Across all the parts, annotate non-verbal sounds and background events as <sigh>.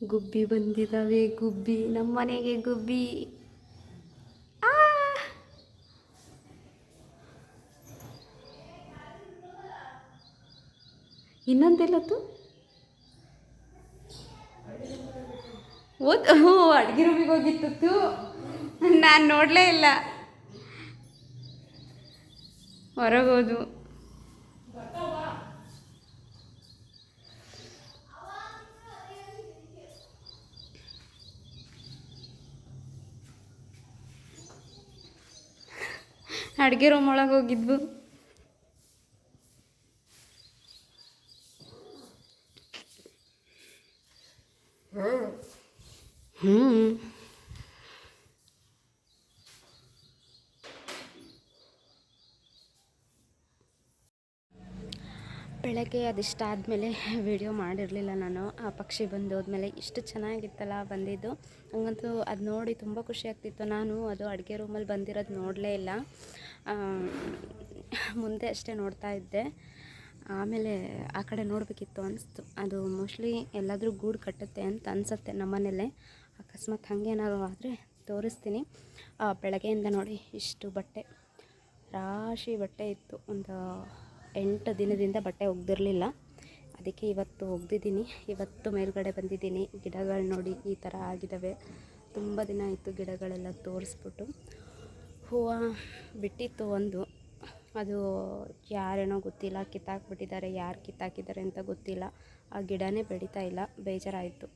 ಗುಬ್ಬಿ ಬಂದಿದ್ದಾವೆ ಗುಬ್ಬಿ ನಮ್ಮ ಮನೆಗೆ ಗುಬ್ಬಿ! ಇನ್ನೊಂದೆಲ್ಲತ್ತು ಓದ್, ಹ್ಞೂ, ಅಡುಗೆ ರೂಮಿಗೆ ಹೋಗಿತ್ತು ನಾನು ನೋಡಲೇ ಇಲ್ಲ. ಹೊರಗೋದು ಅಡುಗೆ ರೂಮ್ ಒಳಗೆ ಹೋಗಿದ್ವು. ಹ್ಞೂ ಬೆಳಗ್ಗೆ ಅದಿಷ್ಟ ಆದಮೇಲೆ ವಿಡಿಯೋ ಮಾಡಿರಲಿಲ್ಲ ನಾನು. ಆ ಪಕ್ಷಿ ಬಂದು ಹೋದ್ಮೇಲೆ ಇಷ್ಟು ಚೆನ್ನಾಗಿತ್ತಲ್ಲ ಬಂದಿದ್ದು. ಹಂಗಂತೂ ಅದು ನೋಡಿ ತುಂಬ ಖುಷಿ ಆಗ್ತಿತ್ತು. ನಾನು ಅದು ಅಡುಗೆ ರೂಮಲ್ಲಿ ಬಂದಿರೋದು ನೋಡಲೇ ಇಲ್ಲ. ಮುಂದೆ ಅಷ್ಟೇ ನೋಡ್ತಾ ಇದ್ದೆ. ಆಮೇಲೆ ಆ ಕಡೆ ನೋಡಬೇಕಿತ್ತು ಅನಿಸ್ತು. ಅದು ಮೋಸ್ಟ್ಲಿ ಎಲ್ಲಾದರೂ ಗೂಡು ಕಟ್ಟುತ್ತೆ ಅಂತ ಅನಿಸುತ್ತೆ ನಮ್ಮನೇಲೆ ಅಕಸ್ಮಾತ್ ಹಾಗೇನಾದ್ರು ಆದರೆ ತೋರಿಸ್ತೀನಿ. ಬೆಳಗ್ಗೆಯಿಂದ ನೋಡಿ ಇಷ್ಟು ಬಟ್ಟೆ. ರಾಶಿ ಬಟ್ಟೆ ಇತ್ತು. ಒಂದು ಎಂಟು ದಿನದಿಂದ ಬಟ್ಟೆ ಒಗ್ದಿರಲಿಲ್ಲ. ಅದಕ್ಕೆ ಇವತ್ತು ಒಗ್ದಿದ್ದೀನಿ. ಇವತ್ತು ಮೇಲುಗಡೆ ಬಂದಿದ್ದೀನಿ. ಗಿಡಗಳು ನೋಡಿ ಈ ಥರ ಆಗಿದ್ದಾವೆ. ತುಂಬ ದಿನ ಆಯಿತು ಗಿಡಗಳೆಲ್ಲ ತೋರಿಸ್ಬಿಟ್ಟು. ಹೂವು ಬಿಟ್ಟಿತ್ತು ಒಂದು. ಅದು ಯಾರೇನೋ ಗೊತ್ತಿಲ್ಲ. ಕಿತ್ತಾಕ್ಬಿಟ್ಟಿದ್ದಾರೆ. ಯಾರು ಕಿತ್ತಾಕಿದ್ದಾರೆ ಅಂತ ಗೊತ್ತಿಲ್ಲ. ಆ ಗಿಡನೇ ಬೆಳೀತಾ ಇಲ್ಲ. ಬೇಜಾರಾಯಿತು.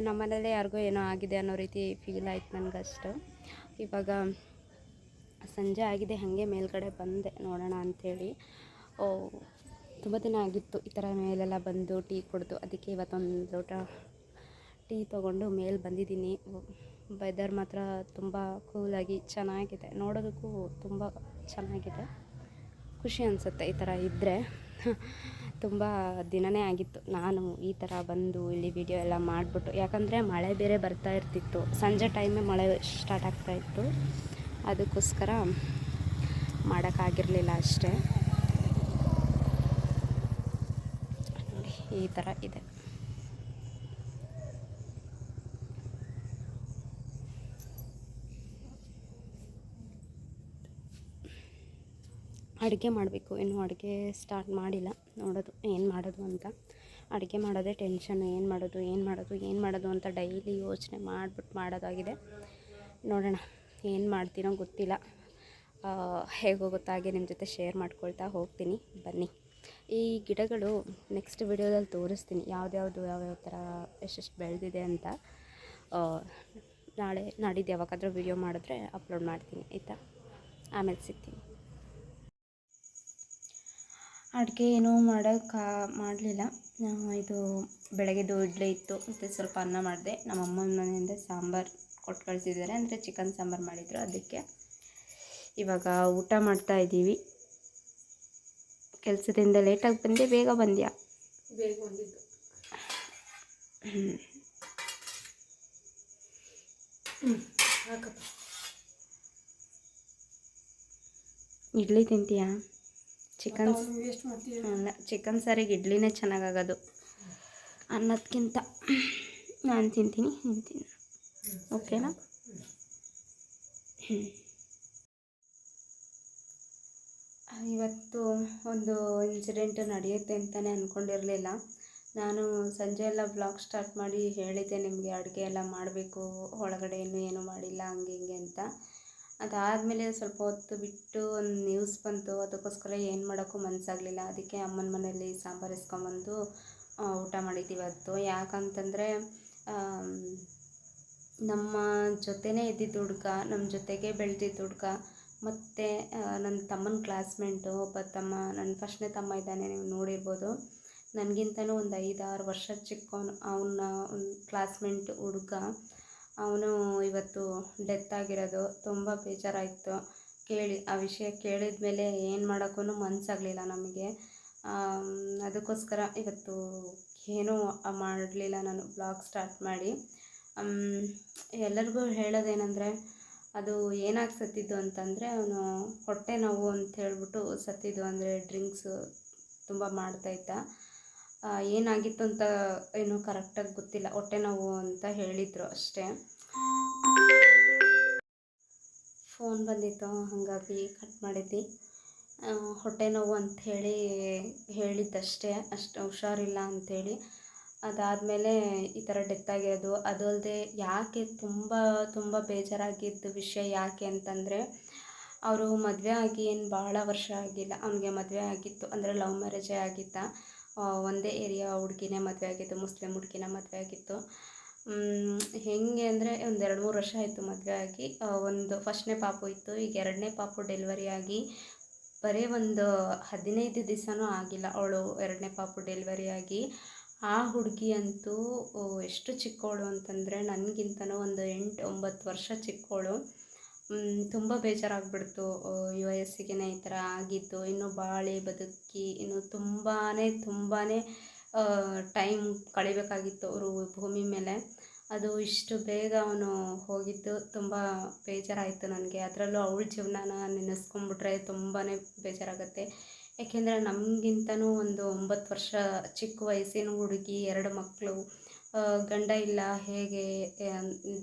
ನಮ್ಮನೇಲೇ ಯಾರಿಗೋ ಏನೋ ಆಗಿದೆ ಅನ್ನೋ ರೀತಿ ಫೀಲ್ ಆಯ್ತು ನನಗಷ್ಟು. ಇವಾಗ ಸಂಜೆ ಆಗಿದೆ, ಹಾಗೆ ಮೇಲ್ಗಡೆ ಬಂದೆ. ನೋಡೋಣ ಅಂಥೇಳಿ. ತುಂಬ ದಿನ ಆಗಿತ್ತು ಈ ಥರ ಮೇಲೆಲ್ಲ ಬಂದು ಟೀ ಕುಡಿದು. ಅದಕ್ಕೆ ಇವತ್ತೊಂದು ಲೋಟ ಟೀ ತೊಗೊಂಡು ಮೇಲೆ ಬಂದಿದ್ದೀನಿ. ವೆದರ್ ಮಾತ್ರ ತುಂಬ ಕೂಲಾಗಿ ಚೆನ್ನಾಗಿದೆ. ನೋಡೋದಕ್ಕೂ ತುಂಬ ಚೆನ್ನಾಗಿದೆ. ಖುಷಿ ಅನಿಸುತ್ತೆ ಈ ಥರ ಇದ್ದರೆ <laughs> ತುಂಬ ದಿನನೇ ಆಗಿತ್ತು. ನಾನು ಈ ಥರ ಬಂದು ಇಲ್ಲಿ ವಿಡಿಯೋ ಎಲ್ಲ ಮಾಡಿಬಿಟ್ಟು. ಯಾಕಂದರೆ ಮಳೆ ಬೇರೆ ಬರ್ತಾ ಇರ್ತಿತ್ತು. ಸಂಜೆ ಟೈಮೇ ಮಳೆ ಸ್ಟಾರ್ಟ್ ಆಗ್ತಾ ಇತ್ತು. ಅದಕ್ಕೋಸ್ಕರ ಮಾಡೋಕ್ಕಾಗಿರಲಿಲ್ಲ ಅಷ್ಟೇ. ನೋಡಿ, ಈ ಥರ ಇದೆ. ಅಡುಗೆ ಮಾಡಬೇಕು. ಇನ್ನೂ ಅಡುಗೆ ಸ್ಟಾರ್ಟ್ ಮಾಡಿಲ್ಲ. ನೋಡೋದು ಏನು ಮಾಡೋದು ಅಂತ. ಅಡುಗೆ ಮಾಡೋದೇ ಟೆನ್ಷನ್ ಏನು ಮಾಡೋದು ಏನು ಮಾಡೋದು ಏನು ಮಾಡೋದು ಅಂತ ಡೈಲಿ ಯೋಚನೆ ಮಾಡಿಬಿಟ್ಟು ಮಾಡೋದಾಗಿದೆ. ನೋಡೋಣ. ಏನು ಮಾಡ್ತೀನೋ ಗೊತ್ತಿಲ್ಲ. ಹೇಗೋ ಗೊತ್ತಾಗೆ ನಿಮ್ಮ ಜೊತೆ ಶೇರ್ ಮಾಡ್ಕೊಳ್ತಾ ಹೋಗ್ತೀನಿ. ಬನ್ನಿ. ಈ ಗಿಡಗಳು ನೆಕ್ಸ್ಟ್ ವಿಡಿಯೋದಲ್ಲಿ ತೋರಿಸ್ತೀನಿ. ಯಾವ್ದ್ಯಾವುದು, ಯಾವ್ಯಾವ ಥರ ಎಷ್ಟೆಷ್ಟು ಬೆಳೆದಿದೆ ಅಂತ. ನಾಳೆ ನಾಡಿದ್ದು ಯಾವಾಗಾದರೂ ವಿಡಿಯೋ ಮಾಡಿದ್ರೆ ಅಪ್ಲೋಡ್ ಮಾಡ್ತೀನಿ. ಆಯಿತಾ? ಆಮೇಲೆ ಸಿಗ್ತೀನಿ. ಅಡುಗೆ ಏನೂ ಮಾಡೋಕ್ಕೆ, ಮಾಡಲಿಲ್ಲ. ಇದು ಬೆಳಗ್ಗೆದು ಇಡ್ಲಿ ಇತ್ತು ಮತ್ತು ಸ್ವಲ್ಪ ಅನ್ನ ಮಾಡಿದೆ. ನಮ್ಮ ಅಮ್ಮನ ಮನೆಯಿಂದ ಸಾಂಬಾರು. ಕೊಟ್ಟು ಕಳಿಸಿದ್ದಾರೆ. ಅಂದರೆ ಚಿಕನ್ ಸಾಂಬಾರು ಮಾಡಿದರು ಅದಕ್ಕೆ. ಇವಾಗ ಊಟ ಮಾಡ್ತಾ ಇದ್ದೀವಿ. ಕೆಲಸದಿಂದ ಲೇಟಾಗಿ ಬಂದೆ ಬೇಗ ಬಂದ್ಯಾ? ಬೇಗ ಬಂದಿದ್ದು. ಇಡ್ಲಿ ತಿಂತೀಯಾ? ಚಿಕನ್ ಅಲ್ಲ ಚಿಕನ್ ಸಾರಿಗೆ ಇಡ್ಲಿನೇ ಚೆನ್ನಾಗಾಗೋದು ಅನ್ನೋದಕ್ಕಿಂತ ನಾನು ತಿಂತೀನಿ ನೀನು ತಿನ್ನು. ಓಕೆನಾ? ಇವತ್ತು ಒಂದು ಇನ್ಸಿಡೆಂಟ್ ನಡೆಯುತ್ತೆ ಅಂತಲೇ ಅಂದ್ಕೊಂಡಿರಲಿಲ್ಲ ನಾನು ಸಂಜೆ ಎಲ್ಲ ಬ್ಲಾಗ್ ಸ್ಟಾರ್ಟ್ ಮಾಡಿ ಹೇಳಿದ್ದೆ ನಿಮಗೆ ಅಡುಗೆ ಎಲ್ಲ ಮಾಡಬೇಕು, ಒಳಗಡೆ ಇನ್ನೂ ಏನೂ ಮಾಡಿಲ್ಲ, ಹಂಗೆ ಹಿಂಗೆ ಅಂತ. ಅದಾದಮೇಲೆ ಸ್ವಲ್ಪ ಹೊತ್ತು ಬಿಟ್ಟು ಒಂದು ನ್ಯೂಸ್ ಬಂತು, ಅದಕ್ಕೋಸ್ಕರ ಏನು ಮಾಡೋಕ್ಕೂ ಮನಸ್ಸಾಗಲಿಲ್ಲ ಅದಕ್ಕೆ ಅಮ್ಮನ ಮನೆಯಲ್ಲಿ ಸಾಂಬಾರು ಇಸ್ಕೊಂಬಂದು ಊಟ ಮಾಡಿದ್ದೀವಿ ಇವತ್ತು. ಯಾಕಂತಂದರೆ ನಮ್ಮ ಜೊತೆನೇ ಇದ್ದಿದ್ದ ಹುಡ್ಗ, ನಮ್ಮ ಜೊತೆಗೆ ಬೆಳೆದಿದ್ದ ಹುಡ್ಗ, ಮತ್ತು ನನ್ನ ತಮ್ಮನ ಕ್ಲಾಸ್ಮೇಟು ಒಬ್ಬ ತಮ್ಮ, ನನ್ನ ಫಸ್ಟ್ನೇ ತಮ್ಮ ಇದ್ದಾನೆ, ನೀವು ನೋಡಿರ್ಬೋದು. ನನಗಿಂತಲೂ ಒಂದು ಐದಾರು ವರ್ಷ ಚಿಕ್ಕವನು ಅವನ ಕ್ಲಾಸ್ಮೆಂಟ್ ಹುಡ್ಗ. ಅವನು ಇವತ್ತು ಡೆತ್ ಆಗಿರೋದು, ತುಂಬ ಬೇಜಾರಾಯಿತು. ಕೇಳಿ, ಆ ವಿಷಯ ಕೇಳಿದ ಮೇಲೆ ಏನು ಮಾಡೋಕ್ಕೂ ಮನಸ್ಸಾಗಲಿಲ್ಲ ನಮಗೆ. ಅದಕ್ಕೋಸ್ಕರ ಇವತ್ತು ಏನೂ ಮಾಡಲಿಲ್ಲ ನಾನು ಬ್ಲಾಗ್ ಸ್ಟಾರ್ಟ್ ಮಾಡಿ. ಎಲ್ಲರಿಗೂ ಹೇಳೋದೇನೆಂದರೆ, ಅದು ಏನಾಗಿ ಸತ್ತಿದ್ದು ಅಂತಂದರೆ, ಅವನು ಹೊಟ್ಟೆ ನೋವು ಅಂತ ಹೇಳ್ಬಿಟ್ಟು ಸತ್ತಿದ್ದು ಅಂದರೆ ಡ್ರಿಂಕ್ಸು ತುಂಬ ಮಾಡ್ತಾ ಇದ್ದ ಏನಾಗಿತ್ತು ಅಂತ ಏನು ಕರೆಕ್ಟಾಗಿ ಗೊತ್ತಿಲ್ಲ. ಹೊಟ್ಟೆ ನೋವು ಅಂತ ಹೇಳಿದರು ಅಷ್ಟೇ. ಫೋನ್ ಬಂದಿತ್ತು, ಹಾಗಾಗಿ ಕಟ್ ಮಾಡಿದ್ವಿ ಹೊಟ್ಟೆ ನೋವು ಅಂಥೇಳಿ ಹೇಳಿದ್ದಷ್ಟೇ. ಅಷ್ಟು ಹುಷಾರಿಲ್ಲ ಅಂಥೇಳಿ ಅದಾದಮೇಲೆ ಈ ಥರ ಡೆತ್ ಆಗಿರೋದು, ಅದು ಅಲ್ಲದೆ ಯಾಕೆ ತುಂಬ ತುಂಬ ಬೇಜಾರಾಗಿದ್ದ ವಿಷಯ ಯಾಕೆ ಅಂತಂದರೆ, ಅವರು ಮದುವೆ ಆಗಿ ಏನು ಭಾಳ ವರ್ಷ ಆಗಿಲ್ಲ. ಅವನಿಗೆ ಮದುವೆ ಆಗಿತ್ತು ಅಂದರೆ ಲವ್ ಮ್ಯಾರೇಜೇ ಆಗಿತ್ತ. ಒಂದೇ ಏರಿಯಾ ಹುಡುಗಿನೇ ಮದುವೆ ಆಗಿತ್ತು, ಮುಸ್ಲಿಂ ಹುಡುಗಿನ ಮದುವೆ ಆಗಿತ್ತು. ಹೇಗೆ ಅಂದರೆ ಒಂದು ಎರಡು ಮೂರು ವರ್ಷ ಆಯಿತು ಮದುವೆ ಆಗಿ. ಒಂದು ಫಸ್ಟ್ನೇ ಪಾಪು ಇತ್ತು, ಈಗ ಎರಡನೇ ಪಾಪು ಡೆಲಿವರಿ ಆಗಿ ಬರೀ ಒಂದು ಹದಿನೈದು ದಿವಸನೂ ಆಗಿಲ್ಲ ಅವಳು ಎರಡನೇ ಪಾಪು ಡೆಲಿವರಿ ಆಗಿ. ಆ ಹುಡುಗಿ ಅಂತೂ ಎಷ್ಟು ಚಿಕ್ಕವಳು ಅಂತಂದರೆ ನನಗಿಂತನೂ ಒಂದು ಎಂಟು, ಒಂಬತ್ತು ವರ್ಷ ಚಿಕ್ಕವಳು ತುಂಬ ಬೇಜಾರಾಗ್ಬಿಡ್ತು. ಈ ವಯಸ್ಸಿಗೆ ಈ ಥರ ಆಗಿದ್ದು. ಇನ್ನು ಬಾಳಿ, ಬದುಕಿ, ಇನ್ನು ತುಂಬಾ ತುಂಬಾ ಟೈಮ್ ಕಳಿಬೇಕಾಗಿತ್ತು ಅವರು ಭೂಮಿ ಮೇಲೆ. ಅದು ಇಷ್ಟು ಬೇಗ ಅವನು ಹೋಗಿದ್ದು ತುಂಬ ಬೇಜಾರಾಯಿತು ನನಗೆ. ಅದರಲ್ಲೂ ಅವಳ ಜೀವನಾನ ನೆನೆಸ್ಕೊಂಡ್ಬಿಟ್ರೆ ತುಂಬಾ ಬೇಜಾರಾಗುತ್ತೆ. ಏಕೆಂದರೆ ನಮಗಿಂತನೂ ಒಂದು ಒಂಬತ್ತು ವರ್ಷ ಚಿಕ್ಕ ವಯಸ್ಸಿನ ಹುಡುಗಿ, ಎರಡು ಮಕ್ಕಳು ಗಂಡ ಇಲ್ಲ, ಹೇಗೆ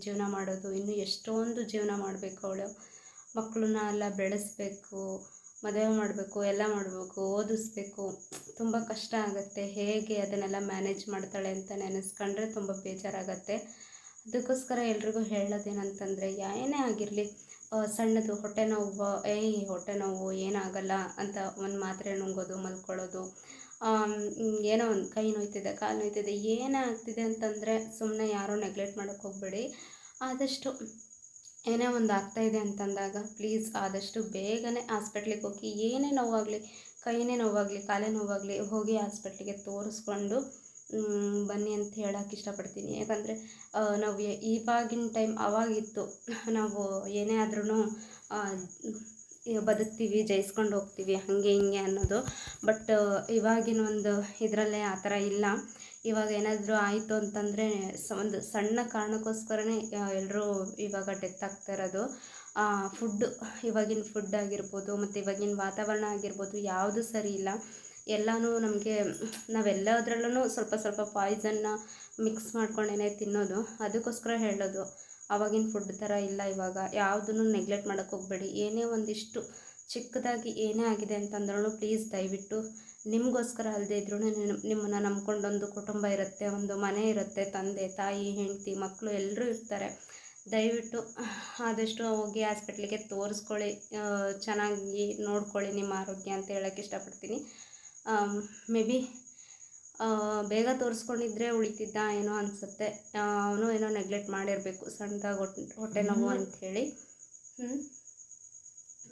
ಜೀವನ ಮಾಡೋದು, ಇನ್ನು ಎಷ್ಟೊಂದು ಜೀವನ ಮಾಡಬೇಕು ಅವಳು. ಮಕ್ಕಳನ್ನ ಎಲ್ಲ ಬೆಳೆಸಬೇಕು, ಮದುವೆ ಮಾಡಬೇಕು, ಎಲ್ಲ ಮಾಡಬೇಕು, ಓದಿಸ್ಬೇಕು. ತುಂಬ ಕಷ್ಟ ಆಗುತ್ತೆ, ಹೇಗೆ ಅದನ್ನೆಲ್ಲ ಮ್ಯಾನೇಜ್ ಮಾಡ್ತಾಳೆ ಅಂತ ನೆನೆಸ್ಕೊಂಡ್ರೆ ತುಂಬ ಬೇಜಾರಾಗತ್ತೆ. ಅದಕ್ಕೋಸ್ಕರ ಎಲ್ರಿಗೂ ಹೇಳೋದೇನಂತಂದರೆ, ಏನೇ ಆಗಿರಲಿ ಸಣ್ಣದು ಹೊಟ್ಟೆ ನೋವು ಏಯ್ ಹೊಟ್ಟೆ ನೋವು ಏನಾಗಲ್ಲ ಅಂತ ಒಂದು ಮಾತ್ರೆ ನುಂಗೋದು, ಮಲ್ಕೊಳ್ಳೋದು. ಏನೋ ಒಂದು ಕೈ ನೋಯ್ತಿದೆ, ಕಾಲು ನೋಯ್ತಿದೆ ಏನೇ ಆಗ್ತಿದೆ ಅಂತಂದರೆ ಸುಮ್ಮನೆ ಯಾರೋ ನೆಗ್ಲೆಕ್ಟ್ ಮಾಡೋಕ್ಕೆ ಹೋಗಬೇಡಿ. ಆದಷ್ಟು ಏನೇ ಒಂದು ಆಗ್ತಾಯಿದೆ ಅಂತಂದಾಗ ಪ್ಲೀಸ್ ಆದಷ್ಟು ಬೇಗನೆ ಹಾಸ್ಪಿಟ್ಲಿಗೆ ಹೋಗಿ ಏನೇ ನೋವಾಗಲಿ, ಕೈನೇ ನೋವಾಗಲಿ, ಕಾಲೇ ನೋವಾಗಲಿ ಹೋಗಿ ಹಾಸ್ಪಿಟ್ಲಿಗೆ ತೋರಿಸ್ಕೊಂಡು ಬನ್ನಿ ಅಂತ ಹೇಳಕ್ಕೆ ಇಷ್ಟಪಡ್ತೀನಿ. ಯಾಕಂದರೆ ನಾವು ಇವಾಗಿನ ಟೈಮ್ ಅವಾಗಿತ್ತು. ನಾವು ಏನೇ ಆದ್ರೂ ಬದುಕ್ತೀವಿ, ಜಯಿಸ್ಕೊಂಡು ಹೋಗ್ತೀವಿ, ಹಾಗೆ ಹಿಂಗೆ ಅನ್ನೋದು. ಬಟ್, ಇವಾಗಿನ ಒಂದು ಇದರಲ್ಲೇ ಆ ಥರ ಇಲ್ಲ. ಇವಾಗ ಏನಾದರೂ ಆಯಿತು ಅಂತಂದರೆ, ಸ, ಒಂದು ಸಣ್ಣ ಕಾರಣಕ್ಕೋಸ್ಕರನೇ ಎಲ್ಲರೂ ಇವಾಗ ಡೆತ್ ಆಗ್ತಾ ಇರೋದು. ಫುಡ್, ಇವಾಗಿನ ಫುಡ್ ಆಗಿರ್ಬೋದು, ಮತ್ತು ಇವಾಗಿನ ವಾತಾವರಣ ಆಗಿರ್ಬೋದು, ಯಾವುದು ಸರಿ ಇಲ್ಲ. ಎಲ್ಲನೂ ನಮಗೆ ನಾವೆಲ್ಲದರಲ್ಲೂ ಸ್ವಲ್ಪ ಸ್ವಲ್ಪ ಪಾಯ್ಸನ್ನ ಮಿಕ್ಸ್ ಮಾಡ್ಕೊಂಡೇನೆ ತಿನ್ನೋದು. ಅದಕ್ಕೋಸ್ಕರ ಹೇಳೋದು. ಆವಾಗಿನ ಫುಡ್ ಥರ ಇಲ್ಲ ಇವಾಗ. ಯಾವುದನ್ನು ನೆಗ್ಲೆಕ್ಟ್ ಮಾಡೋಕ್ಕೆ ಹೋಗಬೇಡಿ. ಏನೇ ಒಂದಿಷ್ಟು ಚಿಕ್ಕದಾಗಿ ಏನೇ ಆಗಿದೆ ಅಂತಂದ್ರೂ ಪ್ಲೀಸ್ ದಯವಿಟ್ಟು ನಿಮಗೋಸ್ಕರ ಅಲ್ಲದೆ ಇದ್ರೂ ನಿಮ್ಮನ್ನು ನಂಬ್ಕೊಂಡೊಂದು ಕುಟುಂಬ ಇರುತ್ತೆ, ಒಂದು ಮನೆ ಇರುತ್ತೆ, ತಂದೆ, ತಾಯಿ, ಹೆಂಡತಿ ಮಕ್ಕಳು ಎಲ್ಲರೂ ಇರ್ತಾರೆ. ದಯವಿಟ್ಟು ಆದಷ್ಟು ಹೋಗಿ ಹಾಸ್ಪಿಟ್ಲಿಗೆ ತೋರಿಸ್ಕೊಳ್ಳಿ. ಚೆನ್ನಾಗಿ ನೋಡ್ಕೊಳ್ಳಿ ನಿಮ್ಮ ಆರೋಗ್ಯ ಅಂತ ಹೇಳೋಕ್ಕೆ ಇಷ್ಟಪಡ್ತೀನಿ. ಮೇ ಬಿ ಬೇಗ ತೋರಿಸ್ಕೊಂಡಿದ್ರೆ ಉಳಿತಿದ್ದ ಏನೋ ಅನಿಸುತ್ತೆ. ಅವನು ಏನೋ ನೆಗ್ಲೆಕ್ಟ್ ಮಾಡಿರಬೇಕು ಸಣ್ಣದಾಗಿ ಹೊಟ್ಟೆ ಹೊಟ್ಟೆ ನೋವು ಅಂಥೇಳಿ ಹ್ಞೂ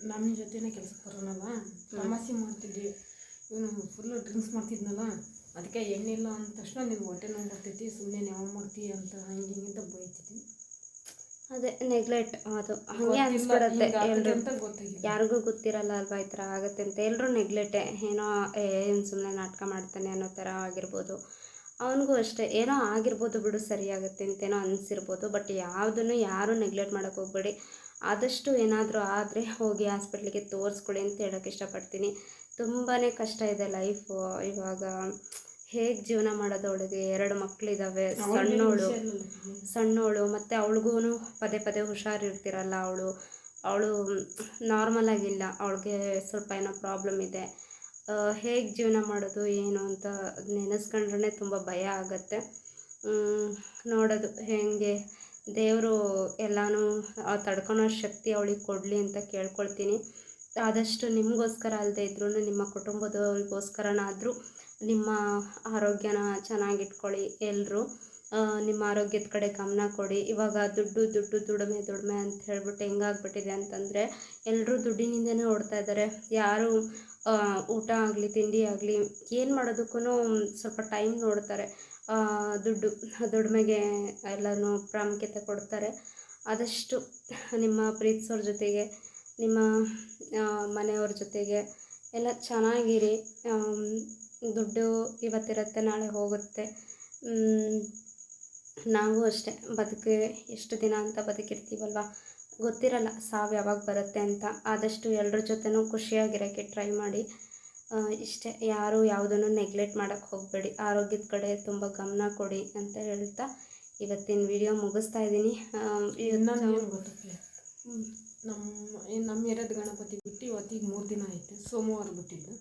ನನ್ನ ಜೊತೆನೇ ಕೆಲಸಕ್ಕೆ ಬರೋನಲ್ಲ? ಸಮಸ್ಯೆ ಮಾಡ್ತಿದ್ವಿ. ಇವನು ಫುಲ್ಲು ಡ್ರಿಂಕ್ಸ್ ಮಾಡ್ತಿದ್ನಲ್ಲ? ಅದಕ್ಕೆ ಎಣ್ಣೆಲ್ಲ ಅಂದ ತಕ್ಷಣ ನಿಮ್ಗೆ ಹೊಟ್ಟೆ ನೋವು ಬರ್ತೈತಿ ಸುಮ್ಮನೆ ಯಾವ ಮಾಡ್ತೀಯ ಅಂತ ಹಂಗೆ ಹಿಂಗೆ ಅಂತ ಬೈತಿದ್ವಿ. ಅದೇ ನೆಗ್ಲೆಕ್ಟ್ ಅದು ಹಾಗೆ ಅನ್ಸ್ಬಿಡತ್ತೆ ಎಲ್ಲರೂ ಯಾರಿಗೂ ಗೊತ್ತಿರಲ್ಲ ಅಲ್ವಾ ಈ ಥರ ಆಗುತ್ತೆ ಅಂತ. ಎಲ್ಲರೂ ನೆಗ್ಲೆಟೆ ಏನೋ ಏನು ಸುಮ್ಮನೆ ನಾಟಕ ಮಾಡ್ತಾನೆ ಅನ್ನೋ ಥರ ಆಗಿರ್ಬೋದು. ಅವನಿಗೂ ಅಷ್ಟೇ ಏನೋ ಆಗಿರ್ಬೋದು ಬಿಡು ಸರಿಯಾಗುತ್ತೆ ಅಂತೇನೋ ಅನಿಸಿರ್ಬೋದು ಬಟ್ ಯಾವುದನ್ನು ಯಾರೂ ನೆಗ್ಲೆಕ್ಟ್ ಮಾಡೋಕ್ಕೆ ಹೋಗ್ಬೇಡಿ. ಆದಷ್ಟು ಏನಾದರೂ ಆದರೆ ಹೋಗಿ ಹಾಸ್ಪಿಟ್ಲಿಗೆ ತೋರಿಸ್ಕೊಳ್ಳಿ ಅಂತ ಹೇಳೋಕ್ಕೆ ಇಷ್ಟಪಡ್ತೀನಿ. ತುಂಬಾ ಕಷ್ಟ ಇದೆ ಲೈಫು ಇವಾಗ. ಹೇಗೆ ಜೀವನ ಮಾಡೋದು ಅವಳಿಗೆ? ಎರಡು ಮಕ್ಕಳಿದ್ದಾವೆ ಸಣ್ಣವಳು. ಸಣ್ಣವಳು ಮತ್ತು ಅವಳಿಗೂ ಪದೇ ಪದೇ ಹುಷಾರಿರ್ತಿರಲ್ಲ ಅವಳು. ಅವಳು ನಾರ್ಮಲ್ ಆಗಿಲ್ಲ ಅವಳಿಗೆ ಸ್ವಲ್ಪ ಏನೋ ಪ್ರಾಬ್ಲಮ್ ಇದೆ. ಹೇಗೆ ಜೀವನ ಮಾಡೋದು ಏನು ಅಂತ ನೆನೆಸ್ಕೊಂಡ್ರೆ ತುಂಬ ಭಯ ಆಗುತ್ತೆ. ನೋಡೋದು ಹೇಗೆ. ದೇವರು ಎಲ್ಲನೂ ತಡ್ಕೊಳೋ ಶಕ್ತಿ ಅವಳಿಗೆ ಕೊಡಲಿ ಅಂತ ಕೇಳ್ಕೊಳ್ತೀನಿ. ಆದಷ್ಟು ನಿಮಗೋಸ್ಕರ ಅಲ್ಲದೆ ಇದ್ರೂ ನಿಮ್ಮ ಕುಟುಂಬದವ್ರಿಗೋಸ್ಕರನಾದರೂ ನಿಮ್ಮ ಆರೋಗ್ಯನ ಚೆನ್ನಾಗಿಟ್ಕೊಳ್ಳಿ ಎಲ್ಲರೂ ನಿಮ್ಮ ಆರೋಗ್ಯದ ಕಡೆ ಗಮನ ಕೊಡಿ. ಇವಾಗ ದುಡ್ಡು ದುಡ್ಡು ದುಡಿಮೆ ದುಡಿಮೆ ಅಂತ ಹೇಳ್ಬಿಟ್ಟು ಹೆಂಗಾಗ್ಬಿಟ್ಟಿದೆ ಅಂತಂದರೆ ಎಲ್ಲರೂ ದುಡ್ಡಿನಿಂದನೇ ಓಡ್ತಾ ಇದ್ದಾರೆ. ಯಾರು ಊಟ ಆಗಲಿ, ತಿಂಡಿ ಆಗಲಿ, ಏನು ಮಾಡೋದಕ್ಕೂ ಸ್ವಲ್ಪ ಟೈಮ್ ನೋಡ್ತಾರೆ. ದುಡ್ಡು ದುಡಿಮೆಗೆ ಎಲ್ಲನೂ ಪ್ರಾಮುಖ್ಯತೆ ಕೊಡ್ತಾರೆ. ಆದಷ್ಟು ನಿಮ್ಮ ಪ್ರೀತಿಸೋರ ಜೊತೆಗೆ, ನಿಮ್ಮ ಮನೆಯವ್ರ ಜೊತೆಗೆ ಎಲ್ಲ ಚೆನ್ನಾಗಿರಿ. ದುಡ್ಡು ಇವತ್ತಿರುತ್ತೆ, ನಾಳೆ ಹೋಗುತ್ತೆ. ನಾವು ಅಷ್ಟೇ. ಬದುಕು ಎಷ್ಟು ದಿನ ಅಂತ ಬದುಕಿರ್ತೀವಲ್ವ? ಗೊತ್ತಿರಲ್ಲ ಸಾವು ಯಾವಾಗ ಬರುತ್ತೆ ಅಂತ. ಆದಷ್ಟು ಎಲ್ಲರ ಜೊತೆನೂ ಖುಷಿಯಾಗಿರೋಕ್ಕೆ ಟ್ರೈ ಮಾಡಿ. ಇಷ್ಟೇ. ಯಾರು ಯಾವುದನ್ನು ನೆಗ್ಲೆಕ್ಟ್ ಮಾಡೋಕ್ಕೆ ಹೋಗಬೇಡಿ. ಆರೋಗ್ಯದ ಕಡೆ ತುಂಬ ಗಮನ ಕೊಡಿ ಅಂತ ಹೇಳ್ತಾ ಇವತ್ತಿನ ವಿಡಿಯೋ ಮುಗಿಸ್ತಾ ಇದ್ದೀನಿ. ನಮ್ಮ ನಮ್ಮ ಏರಿಯಾದ ಗಣಪತಿ ಬಿಟ್ಟು ಇವತ್ತಿಗೆ ಮೂರು ದಿನ ಆಯಿತು ಸೋಮವಾರ ಬಿಟ್ಟಿದ್ದು.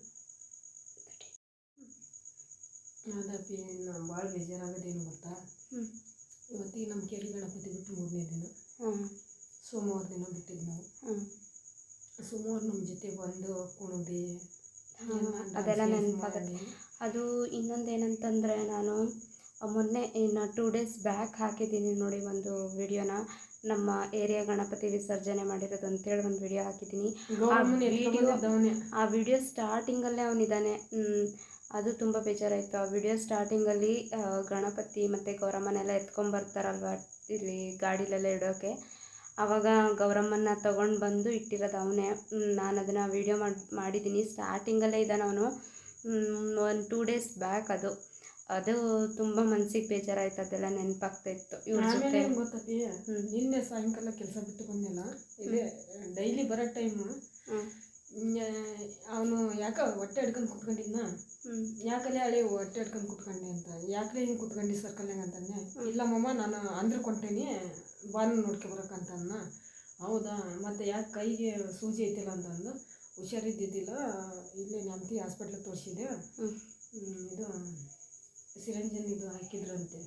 ಅದಪ್ಪಿ ನಾನು ಭಾಳ ಬೇಜಾರಾಗೋದೇನು ಗೊತ್ತಾ? ಇವತ್ತಿಗೆ ನಮ್ಮ ಕೇರಿ ಗಣಪತಿ ಬಿಟ್ಟು ಮೂರನೇ ದಿನ. ಸೋಮವಾರ ದಿನ ಬಿಟ್ಟಿದ್ದು ನಾವು. ಸೋಮವಾರ ನಮ್ಮ ಜೊತೆ ಬಂದು ಕುಣಿದು ಅದೆಲ್ಲ ನೆನಪಾಗತ್ತೆ. ಅದು ಇನ್ನೊಂದೇನಂತಂದರೆ ನಾನು ಮೊನ್ನೆ ಇನ್ನು ಟೂ ಡೇಸ್ ಬ್ಯಾಕ್ ಹಾಕಿದ್ದೀನಿ ನೋಡಿ ಒಂದು ವಿಡಿಯೋನ ನಮ್ಮ ಏರಿಯಾ ಗಣಪತಿ ವಿಸರ್ಜನೆ ಮಾಡಿರೋದು ಅಂತೇಳಿ ಒಂದು ವಿಡಿಯೋ ಹಾಕಿದ್ದೀನಿ. ಆ ವಿಡಿಯೋ ಸ್ಟಾರ್ಟಿಂಗಲ್ಲೇ ಅವನಿದ್ದಾನೆ ಅದು ತುಂಬ ಬೇಜಾರಾಯಿತು. ಆ ವಿಡಿಯೋ ಸ್ಟಾರ್ಟಿಂಗಲ್ಲಿ ಗಣಪತಿ ಮತ್ತು ಗೌರಮ್ಮನೆಲ್ಲ ಎತ್ಕೊಂಬರ್ತಾರಲ್ವ ಇಲ್ಲಿ ಗಾಡಿಲೆಲ್ಲ ಇಡೋಕ್ಕೆ ಆವಾಗ ಗೌರಮ್ಮನ ತೊಗೊಂಡು ಬಂದು ಇಟ್ಟಿರೋದು ಅವನೇ. ನಾನು ಅದನ್ನು ವಿಡಿಯೋ ಮಾಡಿ ಮಾಡಿದ್ದೀನಿ ಸ್ಟಾರ್ಟಿಂಗಲ್ಲೇ ಇದ್ದಾನೆ ಅವನು. ಒಂದು ಟೂ ಡೇಸ್ ಬ್ಯಾಕ್ ಅದು. ಅದು ತುಂಬ ಮನ್ಸಿಗೆ ಬೇಜಾರಾಯ್ತು. ಅದೆಲ್ಲ ನೆನಪಾಗ್ತಾ ಇತ್ತು ಇವ್ರ ಜೊತೆ. ಏನು ನಿನ್ನೆ ಸಾಯಂಕಾಲ ಕೆಲಸ ಬಿಟ್ಟು ಬಂದಿಲ್ಲ ಇಲ್ಲಿ ಡೈಲಿ ಬರೋ ಟೈಮು. ಅವನು ಯಾಕ ಹೊಟ್ಟೆ ಹಿಡ್ಕೊಂಡು ಕುತ್ಕೊಂಡಿದ್ನ. ಯಾಕಲೆ ಹಳೆ ಹೊಟ್ಟೆ ಹಿಡ್ಕೊಂಡು ಕುತ್ಕೊಂಡೆ ಅಂತ. ಯಾಕಲೆ ಹಿಂಗೆ ಕುತ್ಕೊಂಡು ಸರ್ಕಲ್ನಾಗ ಅಂತಂದೆ. ಇಲ್ಲ ಮಮ್ಮ ನಾನು ಅಂದ್ರೆ ಕೊಂಟೇನಿ ಬಾನು ನೋಡ್ಕೆ ಬರೋಕ್ಕಂತ ಹೌದಾ? ಮತ್ತೆ ಯಾಕೆ ಕೈಗೆ ಸೂಜಿ ಐತಿಲ್ಲ ಅಂತಂದು ಹುಷಾರಿದ್ದಿದ್ದಿಲ್ಲ. ಇಲ್ಲಿ ನಮ್ತಿ ಹಾಸ್ಪಿಟ್ಲಿಗೆ ತೋರಿಸಿದೆ. ಇದು ಸಿರಂಜನ್ ಇದು ಹಾಕಿದ್ರಂತೆ.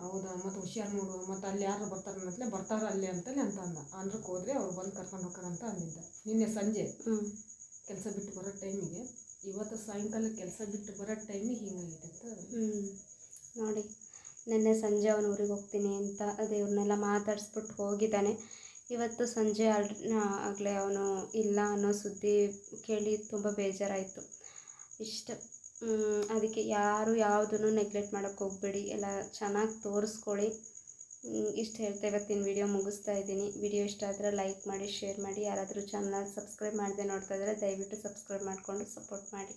ಹೌದಾ? ಮತ್ತು ಹುಷಾರು ನೋಡು. ಮತ್ತು ಅಲ್ಲಿ ಯಾರು ಬರ್ತಾರೆ ಅನ್ನತ್ಲೆ ಬರ್ತಾರ ಅಲ್ಲಿ ಅಂತಲೇ ಅಂತ ಅಂದ. ಅಂದ್ರಕ್ಕೆ ಹೋದ್ರೆ ಅವ್ರು ಬಂದು ಕರ್ಕೊಂಡು ಅಂತ ಅಂದಿದ್ದ. ನಿನ್ನೆ ಸಂಜೆ ಕೆಲಸ ಬಿಟ್ಟು ಬರೋ ಟೈಮಿಗೆ. ಇವತ್ತು ಸಾಯಂಕಾಲ ಕೆಲಸ ಬಿಟ್ಟು ಬರೋ ಟೈಮಿಗೆ ಹಿಂಗಾಗಿದೆ ಅಂತ. ನೋಡಿ ನಿನ್ನೆ ಸಂಜೆ ಅವನ ಊರಿಗೆ ಹೋಗ್ತೀನಿ ಅಂತ ದೇವ್ರನ್ನೆಲ್ಲ ಮಾತಾಡಿಸ್ಬಿಟ್ಟು ಹೋಗಿದ್ದಾನೆ. ಇವತ್ತು ಸಂಜೆ ಆಲ್ ಆಗಲೇ ಅವನು ಇಲ್ಲ ಅನ್ನೋ ಸುದ್ದಿ ಕೇಳಿ ತುಂಬ ಬೇಜಾರಾಯಿತು. ಇಷ್ಟು ಅದಕ್ಕೆ ಯಾರು ಯಾವುದನ್ನು ನೆಗ್ಲೆಕ್ಟ್ ಮಾಡೋಕ್ಕೆ ಹೋಗಬೇಡಿ. ಎಲ್ಲ ಚೆನ್ನಾಗಿ ತೋರಿಸ್ಕೊಳ್ಳಿ. ಇಷ್ಟು ಹೇಳ್ತಾ ಇವತ್ತಿನ ವಿಡಿಯೋ ಮುಗಿಸ್ತಾ ಇದ್ದೀನಿ. ವಿಡಿಯೋ ಇಷ್ಟ ಆದರೆ ಲೈಕ್ ಮಾಡಿ ಶೇರ್ ಮಾಡಿ. ಯಾರಾದರೂ ಚಾನಲ್ ಸಬ್ಸ್ಕ್ರೈಬ್ ಮಾಡದೆ ನೋಡ್ತಾ ಇದ್ದರೆ ದಯವಿಟ್ಟು ಸಬ್ಸ್ಕ್ರೈಬ್ ಮಾಡಿಕೊಂಡು ಸಪೋರ್ಟ್ ಮಾಡಿ.